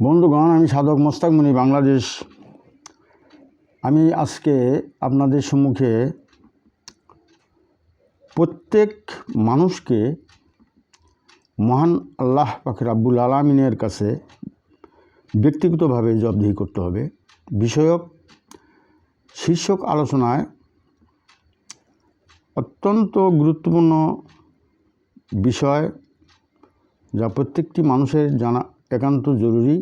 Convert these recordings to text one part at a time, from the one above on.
বন্ধুগণ, আমি সাধক মোস্তাক মুনি, বাংলাদেশ। আমি আজকে আপনাদের সম্মুখে প্রত্যেক মানুষকে মহান আল্লাহ পাখি রাব্বুল আলমিনের কাছে ব্যক্তিগতভাবে জবদিহি করতে হবে। বিষয়ক, শীর্ষক আলোচনায় অত্যন্ত গুরুত্বপূর্ণ বিষয় যা প্রত্যেকটি মানুষের জানা একান্ত জরুরি।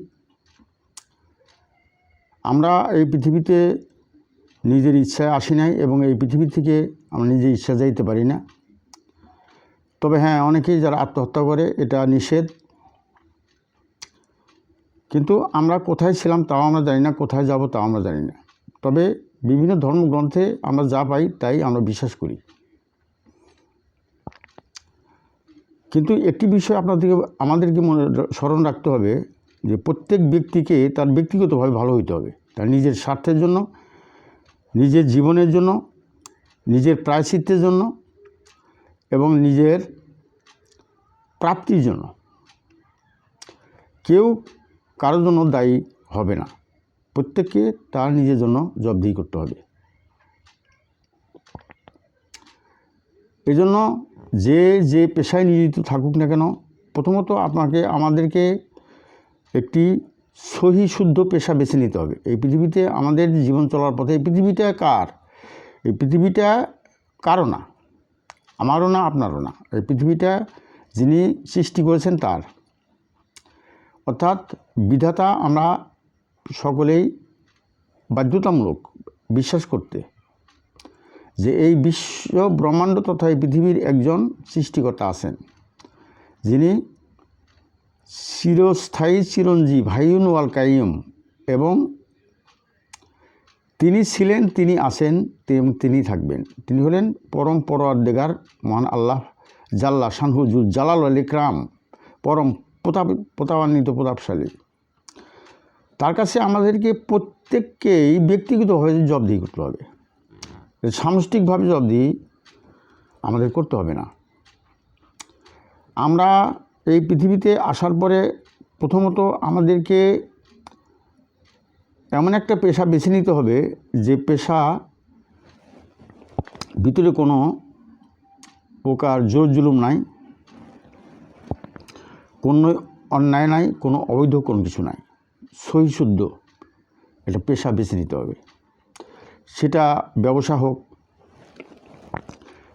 আমরা এই পৃথিবীতে নিজের ইচ্ছায় আসি নাই এবং এই পৃথিবী থেকে আমরা নিজের ইচ্ছা যাইতে পারি না। তবে হ্যাঁ অনেকেই যারা আত্মহত্যা করে, এটা নিষেধ। কিন্তু আমরা কোথায় ছিলাম তাও আমরা জানি না, কোথায় যাব তাও আমরা জানি না। তবে বিভিন্ন ধর্মগ্রন্থে আমরা যা পাই তাই আমরা বিশ্বাস করি। কিন্তু একটি বিষয় আপনাদেরকে, আমাদেরকে মনে স্মরণ রাখতে হবে যে প্রত্যেক ব্যক্তিকে তার ব্যক্তিগতভাবে ভালো হইতে হবে। তার নিজের স্বার্থের জন্য, নিজের জীবনের জন্য, নিজের প্রায়শ্চিত্তের জন্য এবং নিজের প্রাপ্তির জন্য। কেউ কারোর জন্য দায়ী হবে না। প্রত্যেককে তার নিজের জন্য জবদিহি করতে হবে। এজন্য যে যে পেশায় নিয়োজিত থাকুক না কেন, প্রথমত আপনাকে, আমাদেরকে একটি সহি, শুদ্ধ পেশা বেছে নিতে হবে। এই পৃথিবীতে আমাদের জীবন চলার পথে, এই পৃথিবীটা কার? এই পৃথিবীটা কারও না, আমারও না, আপনারও না। এই পৃথিবীটা যিনি সৃষ্টি করেছেন তার। অর্থাৎ বিধাতা আমরা সকলেই বাধ্যতামূলক বিশ্বাস করতে যে এই বিশ্ব ব্রহ্মাণ্ড তথা এই পৃথিবীর একজন সৃষ্টিকর্তা আছেন। যিনি চিরস্থায়ী চিরঞ্জীব হাইউন ওয়াল কাইম এবং তিনি ছিলেন, তিনি আছেন তিনি থাকবেন। তিনি হলেন পরম পরওয়ারদেগার মহান আল্লাহ জাল্লা শানহুজুর জালাল আল ইকরাম, পরম প্রতাপ প্রতাপান্বিত প্রতাপশালী। তার কাছে আমাদেরকে প্রত্যেককেই ব্যক্তিগতভাবে জবদিহি করতে হবে। সামষ্টিকভাবে জবদি আমাদের করতে হবে না, আমরা এই পৃথিবীতে আসার পরে প্রথমত আমাদেরকে এমন একটা পেশা বেছে নিতে হবে যে পেশা ভিতরে কোনো প্রকার জোর জুলুম নাই, কোনো অন্যায় নাই, কোনো অবৈধ কোনো কিছু নাই। সহিশুদ্ধ একটা পেশা বেছে নিতে হবে। সেটা ব্যবসা হোক,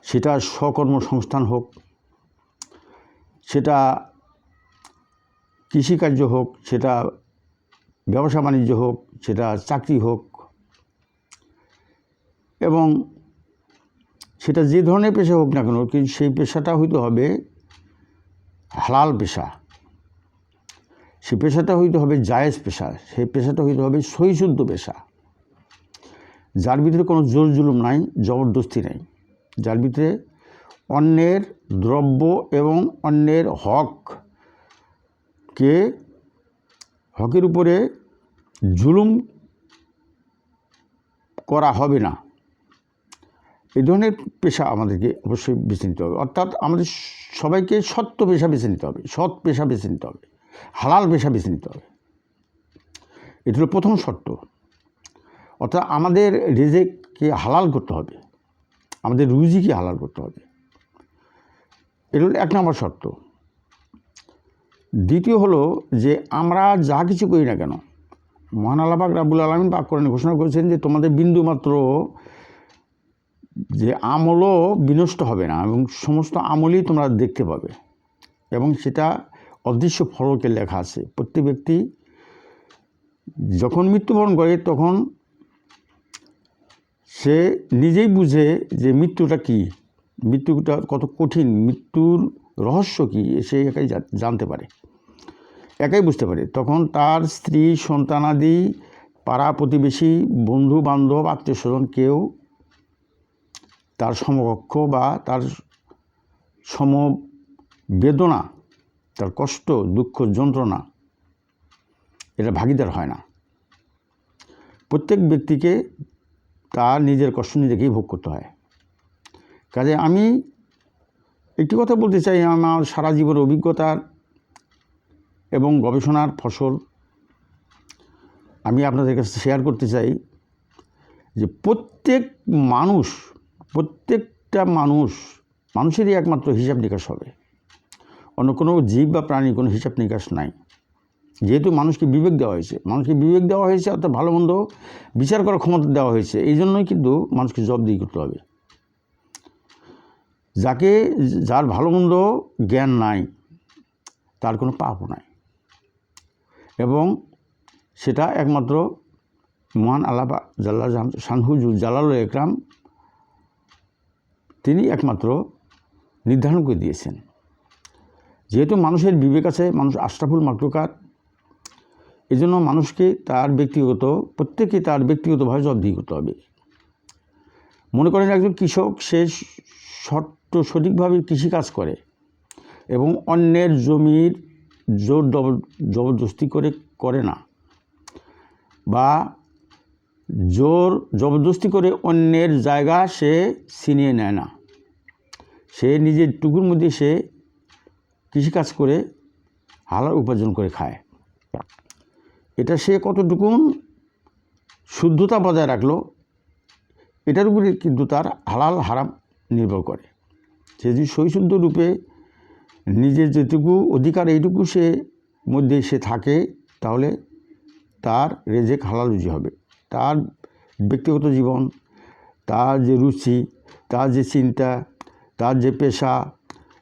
সেটা স্বকর্মসংস্থান হোক, সেটা কৃষিকার্য হোক, সেটা ব্যবসা বাণিজ্য হোক, সেটা চাকরি হোক এবং সেটা যে ধরনের পেশা হোক না কেন, কিন্তু সেই পেশাটা হইতে হবে হালাল পেশা। সেই পেশাটা হইতে হবে জায়েজ পেশা, সেই পেশাটা হইতে হবে সহিশুদ্ধ পেশা। যার ভিতরে কোনো জোর জুলুম নাই, জবরদস্তি নাই। যার ভিতরে অন্যের দ্রব্য এবং অন্যের হককে হকের উপরে জুলুম করা হবে না। এই ধরনের পেশা আমাদেরকে অবশ্যই বেছে নিতে হবে। অর্থাৎ আমাদের সবাইকে সত্য পেশা বেছে নিতে হবে, সৎ পেশা বেছে নিতে হবে, হালাল পেশা বেছে নিতে হবে। এটি হলো প্রথম শর্ত। অর্থাৎ আমাদের রেজেককে হালাল করতে হবে। আমাদের রুজিকে হালাল করতে হবে। এটা হলো এক নম্বর শর্ত। দ্বিতীয় হলো যে আমরা যা কিছু করি না কেন, মহান আল্লাপাক রাবুল আলমিন পাক করেন ঘোষণা করেছেন যে তোমাদের বিন্দু মাত্র যে আমলও বিনষ্ট হবে না এবং সমস্ত আমলই তোমরা দেখতে পাবে এবং সেটা অদৃশ্য ফলকে লেখা আছে। প্রত্যেক ব্যক্তি যখন মৃত্যুবরণ করে তখন সে নিজেই বুঝে যে মৃত্যুটা কি? মৃত্যুটা কত কঠিন? মৃত্যুর রহস্য কী? সে একাই জানতে পারে। একাই বুঝতে পারে। তখন তার স্ত্রী সন্তানাদি পাড়া প্রতিবেশী, বন্ধু বান্ধব, আত্মীয় স্বজন কেউ তার সমকক্ষ বা তার সম বেদনা তার কষ্ট, দুঃখ, যন্ত্রণা এটা ভাগিদার হয় না। প্রত্যেক ব্যক্তিকে তার নিজের কষ্ট নিজেকেই ভোগ করতে হয়। কাজে আমি একটি কথা বলতে চাই, আমার সারা জীবনের অভিজ্ঞতার এবং গবেষণার ফসল আমি আপনাদের কাছে শেয়ার করতে চাই যে প্রত্যেক মানুষ, প্রত্যেকটা মানুষ, মানুষেরই একমাত্র হিসাব নিকাশ হবে। অন্য কোনো জীব বা প্রাণীর কোনো হিসাব নিকাশ নাই। যেহেতু মানুষকে বিবেক দেওয়া হয়েছে, মানুষকে বিবেক দেওয়া হয়েছে, অর্থাৎ ভালো মন্দ বিচার করার ক্ষমতা দেওয়া হয়েছে, এই জন্যই কিন্তু মানুষকে জবাবদিহি করতে হবে। যাকে, যার ভালো মন্দ জ্ঞান নাই, তার কোনো পাপও নাই। এবং সেটা একমাত্র মহান আল্লাহ জাল্লা শানহুজু জালাল একরাম, তিনি একমাত্র নির্ধারণ করে দিয়েছেন। যেহেতু মানুষের বিবেক আছে, মানুষ আশরাফুল মাকলুকাত এই জন্য মানুষকে তার ব্যক্তিগত প্রত্যেকে তার ব্যক্তিগতভাবে জবাবদিহি করতে হবে। মনে করেন একজন কৃষক, সে শর্ত সঠিকভাবে কৃষিকাজ করে এবং অন্যের জমির জোর জবর- জবরদস্তি করে করে না বা জোর জবরদস্তি করে অন্যের জায়গা সে ছিনিয়ে নেয় না। সে নিজের টুকুর মধ্যে সে কৃষিকাজ করে, হালাল উপার্জন করে খায়। এটা সে কতটুকুন শুদ্ধতা বজায় রাখল, এটার উপরে কিন্তু তার হালাল হারাম নির্ভর করে। সে যদি সৈশুদ্ধ রূপে নিজের যেটুকু অধিকার, এইটুকু সে মধ্যে সে থাকে, তাহলে তার রেজেক হালাল হবে। তার ব্যক্তিগত জীবন, তার যে রুচি, তার যে চিন্তা, তার যে পেশা,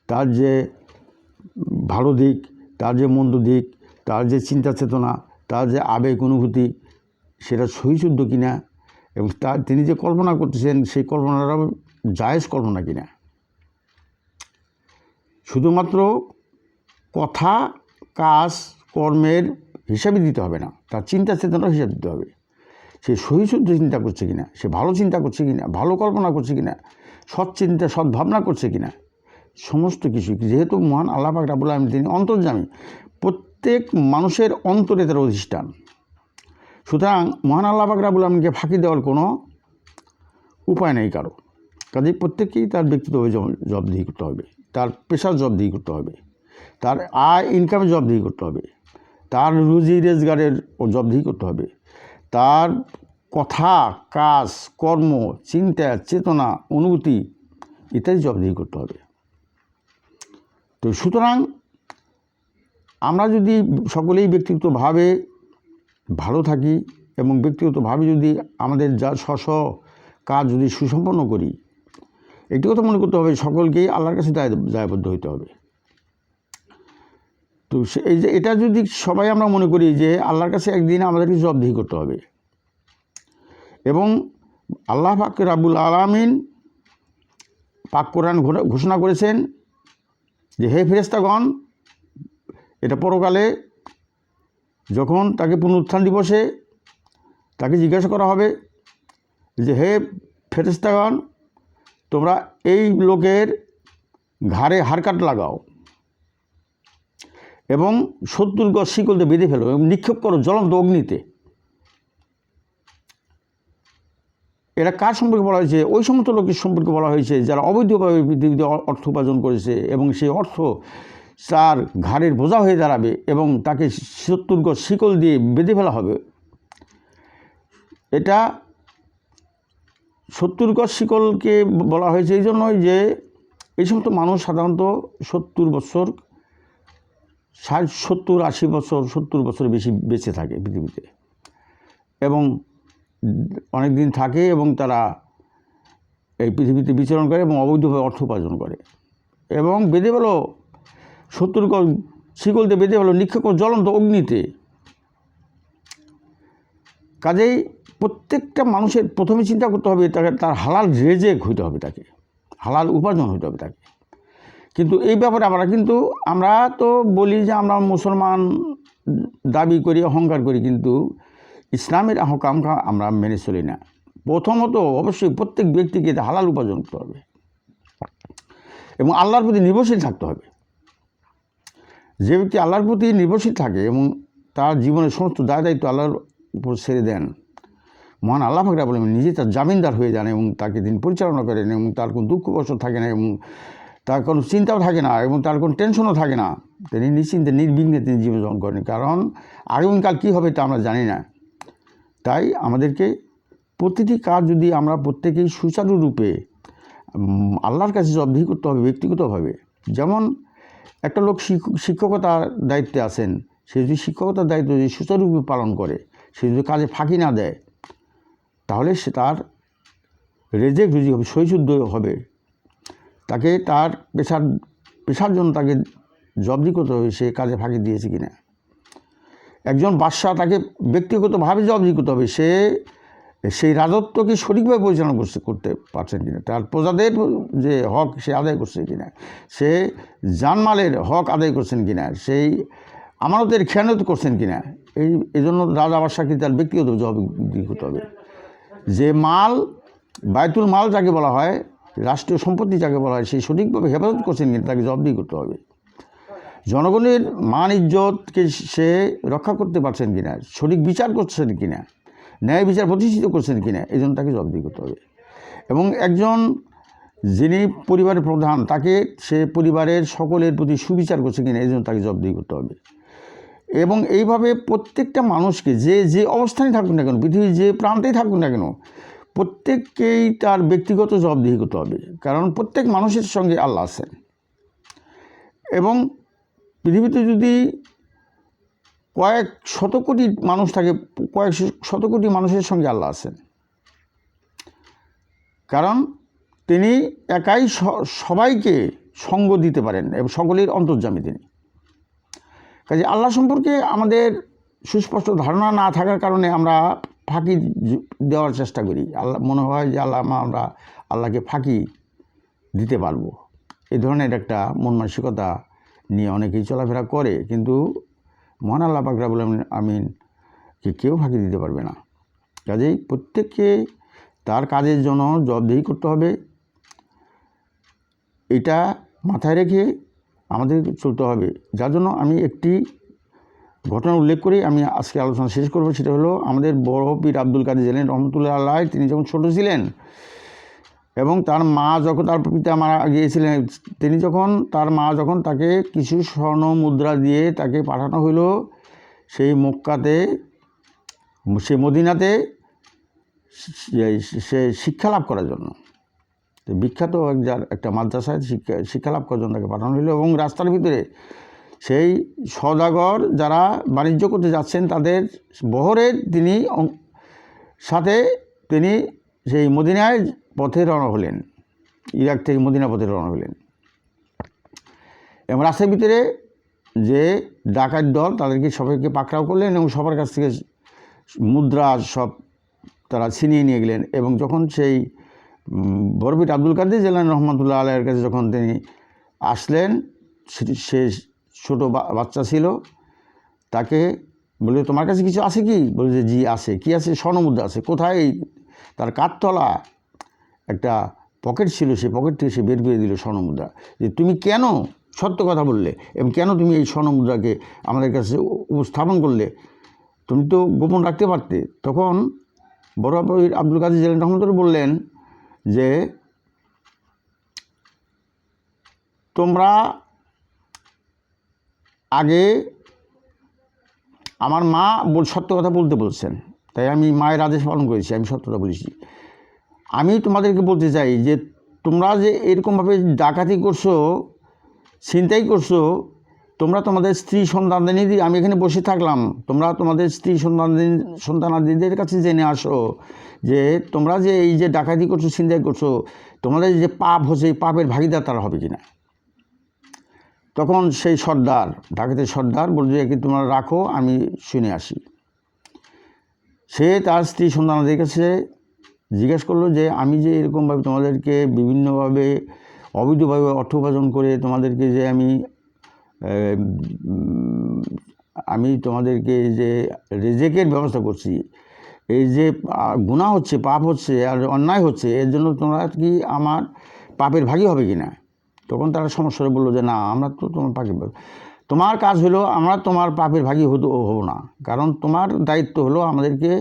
তার যে ভালো দিক, তার যে মন্দ দিক, তার যে চিন্তা চেতনা তার যে আবেগ অনুভূতি, সেটা সহিশুদ্ধ কিনা এবং তার তিনি যে কল্পনা করতেছেন, সেই কল্পনাটা জায়েজ কল্পনা কিনা। শুধুমাত্র কথা, কাজ, কর্মের হিসাবে দিতে হবে না, তার চিন্তা চেতনার হিসাব দিতে হবে। সে সহিশুদ্ধ চিন্তা করছে কিনা, সে ভালো চিন্তা করছে কিনা, ভালো কল্পনা করছে কিনা, সৎ চিন্তা, সৎ ভাবনা করছে কিনা, সমস্ত কিছু। যেহেতু মহান আল্লাহ পাক রাবুল আলম তিনি অন্তর্জামী প্রত্যেক মানুষের অন্তরে তার অধিষ্ঠান। সুতরাং মহান আল্লাহ পাক রাবুল আলমকে ফাঁকি দেওয়ার কোনো উপায় নেই কারও। কাজেই প্রত্যেককেই তার ব্যক্তিগত জব- জবাবদিহি করতে হবে। তার পেশার জবাবদিহি করতে হবে। তার আয় ইনকামের জবাবদিহি করতে হবে। তার রুজি, রোজগারের জবাবদিহি করতে হবে। তার কথা, কাজ, কর্ম, চিন্তা, চেতনা, অনুভূতি ইত্যাদি জবাবদিহি করতে হবে। তো সুতরাং আমরা যদি সকলেই ব্যক্তিগতভাবে ভালো থাকি এবং ব্যক্তিগতভাবে যদি আমাদের যা স্ব স্ব কাজ যদি সুসম্পন্ন করি, একটি কথা মনে করতে হবে, সকলকেই আল্লাহর কাছে দায়, দায়বদ্ধ হইতে হবে। তো এই যে এটা যদি সবাই আমরা মনে করি যে আল্লাহর কাছে একদিন আমাদেরকে জবাবদিহি করতে হবে এবং আল্লাহ পাক রাবুল আলামিন পাক কোরআন ঘোষণা করেছেন যে, হে ফেরেস্তাগণ এটা পরকালে যখন তাকে পুনরুত্থান দিবসে তাকে জিজ্ঞাসা করা হবে যে, হে ফেরেস্তাগণ তোমরা এই লোকের ঘাড়ে হারকাট লাগাও এবং সত্তর গজ শিকলতে বেঁধে ফেলো এবং নিক্ষেপ করো জ্বলন্ত অগ্নিতে। এরা কার সম্পর্কে বলা হয়েছে? ওই সমস্ত লোকের সম্পর্কে বলা হয়েছে যারা অবৈধভাবে পৃথিবীতে অর্থ উপার্জন করেছে এবং সেই অর্থ তার ঘাড়ের বোঝা হয়ে দাঁড়াবে এবং তাকে সত্তর গজ শিকল দিয়ে বেঁধে ফেলা হবে। এটা সত্তর শিকলকে বলা হয়েছে এই জন্যই যে এই সমস্ত মানুষ সাধারণত সত্তর বছর, ষাট, সত্তর, আশি বছর, সত্তর বছর বেশি বেঁচে থাকে পৃথিবীতে। এবং অনেক দিন থাকে এবং তারা এই পৃথিবীতে বিচরণ করে এবং অবৈধভাবে অর্থ উপার্জন করে। এবং বেঁধে সত্তর শিকলতে বেঁধে গেল নিক্ষেপ জ্বলন্ত অগ্নিতে। কাজেই প্রত্যেকটা মানুষের প্রথমে চিন্তা করতে হবে তাকে, তার হালাল রেজেক হইতে হবে তাকে, হালাল উপার্জন হইতে হবে তাকে। কিন্তু এই ব্যাপারে আমরা কিন্তু, আমরা তো বলি যে আমরা মুসলমান দাবি করি, অহংকার করি, কিন্তু ইসলামের আহকাম আমরা মেনে চলি না। প্রথমত অবশ্যই প্রত্যেক ব্যক্তিকে হালাল উপার্জন করতে হবে। এবং আল্লাহর প্রতি নির্ভরশীল থাকতে হবে। যে ব্যক্তি আল্লাহর প্রতি নির্ভরশীল থাকে এবং তার জীবনের সমস্ত দায় দায়িত্ব আল্লাহর উপর ছেড়ে দেন, মহান আল্লাহ ফাকরা বলেন নিজে তার জামিনদার হয়ে যান এবং তাকে তিনি পরিচালনা করেন এবং তার কোনো দুঃখ কষ্ট থাকে না এবং তার কোনো চিন্তাও থাকে না এবং তার কোনো টেনশনও থাকে না। তিনি নিশ্চিন্তে, নির্বিঘ্নে তিনি জীবনযাপন করেন। কারণ আগামীকাল কী হবে তা আমরা জানি না। তাই আমাদেরকে প্রতিটি কাজ যদি আমরা প্রত্যেকেই সুচারুরূপে আল্লাহর কাছে জবাবদিহি করতে হবে, ব্যক্তিগতভাবে। যেমন একটা লোক শিক্ষ- শিক্ষকতার দায়িত্বে আছেন। সে যদি শিক্ষকতার দায়িত্ব যদি সুচারুরূপে পালন করে, সে যদি কাজে ফাঁকি না দেয়, তাহলে সে তার রেজেক যদি হবে সহিশুদ্ধ হবে, তাকে তার পেশার পেশার জন্য তাকে জবদি করতে হবে, সে কাজে ফাঁকি দিয়েছে কিনা। একজন বাদশাহ তাকে ব্যক্তিগতভাবে জবদি করতে হবে, সে সেই রাজত্বকে সঠিকভাবে পরিচালনা করছে, করতে পারছেন কিনা? তার প্রজাদের যে হক সে আদায় করছে কিনা? সে জানমালের হক আদায় করছেন কিনা? সেই আমানতের খেয়ানত করছেন কিনা? এই এই জন্য রাজা বাদশাহকে তার ব্যক্তিগত জবাবদি করতে হবে। যে মাল, বায়তুল মাল যাকে বলা হয়, রাষ্ট্রীয় সম্পত্তি যাকে বলা হয় সেই সঠিকভাবে হেফাজত করছেন কিনা তাকে জবাবদিহি করতে হবে। জনগণের মান, ইজ্জতকে সে রক্ষা করতে পারছেন কিনা? সঠিক বিচার করছেন কিনা? ন্যায় বিচার প্রতিষ্ঠিত করছেন কিনা, এই জন্য তাকে জবাবদিহি করতে হবে। এবং একজন যিনি পরিবারের প্রধান, তাকে সে পরিবারের সকলের প্রতি সুবিচার করছে কিনা, এই জন্য তাকে জবাবদিহি করতে হবে। এবং এইভাবে প্রত্যেকটা মানুষকে, যে যে অবস্থানে থাকুক না কেন, পৃথিবীর যে প্রান্তেই থাকুক না কেন, প্রত্যেককেই তার ব্যক্তিগত জবাবদিহি করতে হবে। কারণ প্রত্যেক মানুষের সঙ্গে আল্লাহ আছেন। এবং পৃথিবীতে যদি কয়েক শত কোটি মানুষ থাকে, কয়েক শত কোটি মানুষের সঙ্গে আল্লাহ আছেন। কারণ তিনি একাই সবাইকে সঙ্গ দিতে পারেন, এবং সকলের অন্তর্যামী তিনি। কাজে আল্লাহ সম্পর্কে আমাদের সুস্পষ্ট ধারণা না থাকার কারণে আমরা ফাঁকি দেওয়ার চেষ্টা করি। আল্লাহ, মনে হয় যে আল্লাহ, আমরা আল্লাহকে ফাঁকি দিতে পারব। এই ধরনের একটা মন মানসিকতা নিয়ে অনেকেই চলাফেরা করে, কিন্তু মহান আল্লাহ পাক রাবুল আমিন আমিনকে কেউ ফাঁকি দিতে পারবে না। কাজেই প্রত্যেককে তার কাজের জন্য জবাবদিহি করতে হবে। এটা মাথায় রেখে আমাদের চলতে হবে। যার জন্য আমি একটি ঘটনা উল্লেখ করে, আমি আজকে আলোচনা শেষ করব, সেটা হলো আমাদের বড় পীর আব্দুল কাদের জেলেন রহমতুল্লাহ আল্লাহ তিনি যখন ছোটো ছিলেন এবং তার মা যখন তার পিতা মারা গিয়েছিলেন, তিনি যখন তার মা যখন তাকে কিছু স্বর্ণ মুদ্রা দিয়ে তাকে পাঠানো হলো সেই মক্কাতে সে মদিনাতে সে- সে শিক্ষা লাভ করার জন্য। বিখ্যাত এক যার একটা মাদ্রাসায় শিক্ষা শিক্ষা লাভ করার জন্য তাকে পাঠানো হলো এবং রাস্তার ভিতরে সেই সদাগর যারা বাণিজ্য করতে যাচ্ছেন, তাদের বহরের তিনি সাথে তিনি সেই মদিনায় পথে রওনা হলেন, ইরাক থেকে মদিনা পথে রওনা হলেন। এবং রাস্তার ভিতরে যে ডাকাত দল তাদেরকে সবাইকে পাকড়াও করলেন এবং সবার কাছ থেকে মুদ্রা সব তারা ছিনিয়ে নিয়ে গেলেন এবং যখন সেই বরবিট আব্দুল কাদের জেলান রহমতুল্লাহ আলের কাছে যখন তিনি আসলেন সে ছোটো বাচ্চা ছিল, তাকে বলে, তোমার কাছে কিছু আছে কি? বলে যে, জি, আছে। কি আছে? স্বর্ণমুদ্রা আছে। কোথায়? তার কাঠতলা। একটা পকেট ছিল, সেই পকেট থেকে সে বের করে দিল স্বর্ণমুদ্রা। যে তুমি কেন, সত্য কথা বললে, এবং কেন তুমি এই স্বর্ণমুদ্রাকে আমাদের কাছে উপস্থাপন করলে? তুমি তো গোপন রাখতে পারতে। তখন বড় আব্দুল কাদের জেলেন রহমতুল্লাহ বললেন যে, তোমরা আগে আমার মা সত্য কথা বলতে বলছেন। তাই আমি মায়ের আদেশ পালন করেছি, আমি সত্যতা বলেছি। আমি তোমাদেরকে বলতে চাই যে তোমরা যে এরকমভাবে ডাকাতি করছ, ছিনতাই করছ, তোমরা তোমাদের স্ত্রী সন্তানাদি আমি এখানে বসে থাকলাম, তোমরা তোমাদের স্ত্রী সন্তানাদি সন্তানাদিদের কাছে জেনে আসো যে তোমরা যে এই যে ডাকাতি করছ, ছিনতাই করছ, তোমাদের যে পাপ হচ্ছে, এই পাপের ভাগিদার তারা হবে কিনা? তখন সেই সর্দার, ডাকাতের সর্দার বলছে কি তোমরা রাখো, আমি শুনে আসি। সে তার স্ত্রী সন্তানদের কাছে জিজ্ঞেস করল যে, আমি যে এরকমভাবে তোমাদেরকে বিভিন্নভাবে অবৈধভাবে অর্থ উপার্জন করে তোমাদেরকে যে আমি আমি তোমাদেরকে যে রেজেকের ব্যবস্থা করছি, এই যে গুণা হচ্ছে, পাপ হচ্ছে আর অন্যায় হচ্ছে, এর জন্য তোমরা কি আমার পাপের ভাগী হবে কি না? তখন তারা সমস্যা বলল যে, না, আমরা তো তোমার পাপের তোমার কাজ হলো আমরা তোমার পাপের ভাগী হতে, হব না, কারণ তোমার দায়িত্ব হলো আমাদেরকে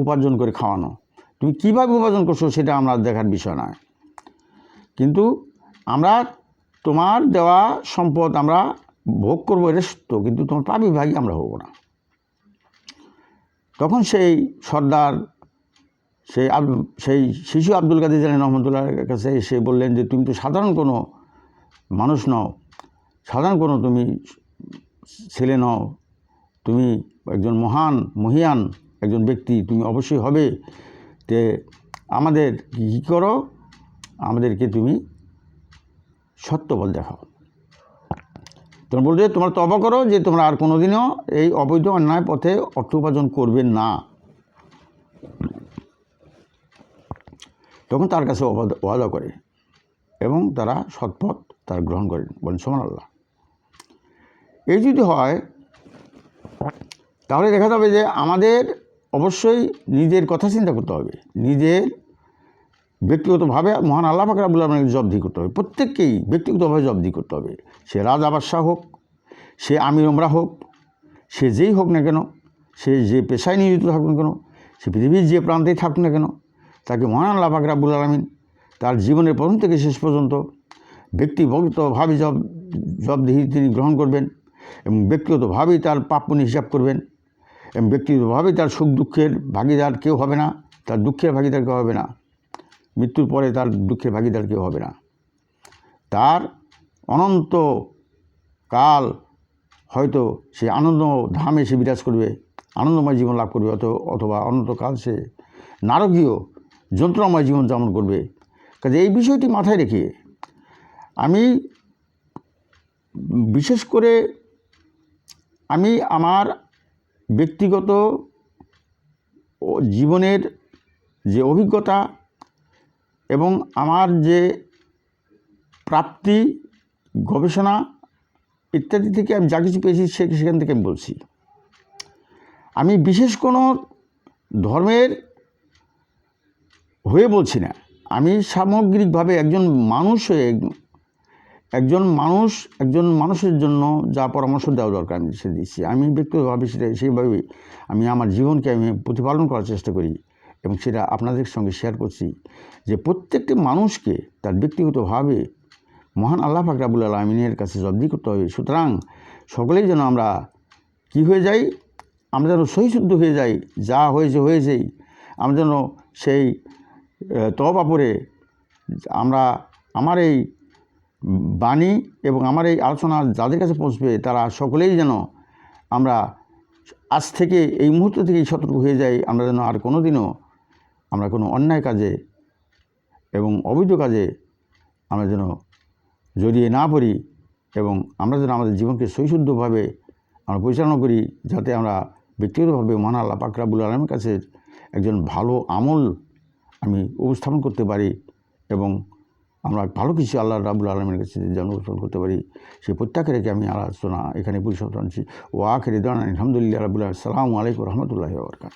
উপার্জন করে খাওয়ানো। তুমি কীভাবে উপার্জন করছ সেটা আমরা দেখার বিষয় নয়। কিন্তু আমরা তোমার দেওয়া সম্পদ আমরা ভোগ করব, এটা সত্য, কিন্তু তোমার পাপি ভাগী আমরা হব না। তখন সেই সর্দার, সেই সেই শিশু আব্দুল কাদের জানেন রহমতুল্লাহ কাছে এসে বললেন যে, তুমি তো সাধারণ কোনো মানুষ নও, সাধারণ কোনো তুমি ছেলে নও, তুমি একজন মহান, মহিয়ান একজন ব্যক্তি, তুমি অবশ্যই হবে। তে আমাদের কী করো? আমাদেরকে তুমি সত্যপথ দেখাও। তোমরা বলছে তোমরা তবা করো যে তোমরা আর কোনো দিনও এই অবৈধ অন্যায় পথে অর্থ উপার্জন করবে না। তখন তার কাছে ওয়াদা করে এবং তারা সৎপথ তার গ্রহণ করেন। বলেন সমান আল্লাহ এই যদি হয়, তাহলে দেখা যাবে যে আমাদের অবশ্যই নিজের কথা চিন্তা করতে হবে। নিজের ব্যক্তিগতভাবে মহান আল্লাহ পাক রাবুল আলমের জবদি করতে হবে। প্রত্যেককেই ব্যক্তিগতভাবে জব্দি করতে হবে। সে রাজা বাদশাহ হোক, সে আমির ওমরা হোক, সে যেই হোক না কেন, সে যে পেশায় নিয়োজিত থাকুক না কেন, সে পৃথিবীর যে প্রান্তেই থাকুক না কেন, তাকে মহান আল্লাহ পাক রাবুল আলমিন তার জীবনের প্রথম থেকে শেষ পর্যন্ত ব্যক্তিগতভাবে জব জবদিহি তিনি গ্রহণ করবেন এবং ব্যক্তিগতভাবেই তার পাপ্যনি হিসাব করবেন। এবং ব্যক্তিগতভাবেই তার সুখ দুঃখের ভাগিদার কেউ হবে না, তার দুঃখের ভাগিদার কেউ হবে না, মৃত্যুর পরে তার দুঃখের ভাগিদার কেউ হবে না। তার অনন্ত কাল হয়তো সে আনন্দ ধামে সে বিরাজ করবে, আনন্দময় জীবন লাভ করবে, অত, অথবা অনন্তকাল সে নারকীয় যন্ত্রময় জীবন যাপন করবে। কাজে এই বিষয়টি মাথায় রেখে আমি বিশেষ করে আমি আমার ব্যক্তিগত জীবনের যে অভিজ্ঞতা এবং আমার যে প্রাপ্তি, গবেষণা ইত্যাদি থেকে আমি যা কিছু পেয়েছি সে সেখান থেকে আমি বলছি। আমি বিশেষ কোনো ধর্মের হয়ে বলছি না। আমি সামগ্রিকভাবে একজন মানুষ হয়ে একজন মানুষ, একজন মানুষের জন্য যা পরামর্শ দেওয়া দরকার আমি সে দিচ্ছি। আমি ব্যক্তিগতভাবে সেটা, সেইভাবে আমি আমার জীবনকে আমি প্রতিপালন করার চেষ্টা করি এবং সেটা আপনাদের সঙ্গে শেয়ার করছি যে প্রত্যেকটি মানুষকে তার ব্যক্তিগতভাবে মহান আল্লাহ ফাকরাবুল আলমিনের কাছে জব্দি করতে হবে। সুতরাং সকলেই যেন আমরা কি হয়ে যাই? আমরা যেন সহিশুদ্ধ হয়ে যাই, যা হয়েছে, হয়েছেই। আমরা যেন সেই তবা পরে আমরা, আমার এই বাণী এবং আমার এই আলোচনা যাদের কাছে পৌঁছবে, তারা সকলেই যেন আমরা আজ থেকে এই মুহূর্ত থেকেই সতর্ক হয়ে যাই, আমরা যেন আর কোনো দিনও আমরা কোনো অন্যায় কাজে এবং অবৈধ কাজে আমরা যেন জড়িয়ে না পড়ি এবং আমরা যেন আমাদের জীবনকে সৈশুদ্ধভাবে আমরা পরিচালনা করি যাতে আমরা ব্যক্তিগতভাবে মহান আল্লাহ পাকরাবুল আলমের কাছে একজন ভালো আমল আমি উপস্থাপন করতে পারি এবং আমরা ভালো কিছু আল্লাহ রাবুল আলমের কাছে জন্মগ্রহণ করতে পারি, সেই প্রত্যাকে রেখে আমি আলোচনা এখানে পরিষদ আনছি ও আখের দান আলহামদুলিল্লাহ রাবুল্লাহ সালামু আলাইকুম রহমতুল্লাহ বরকাত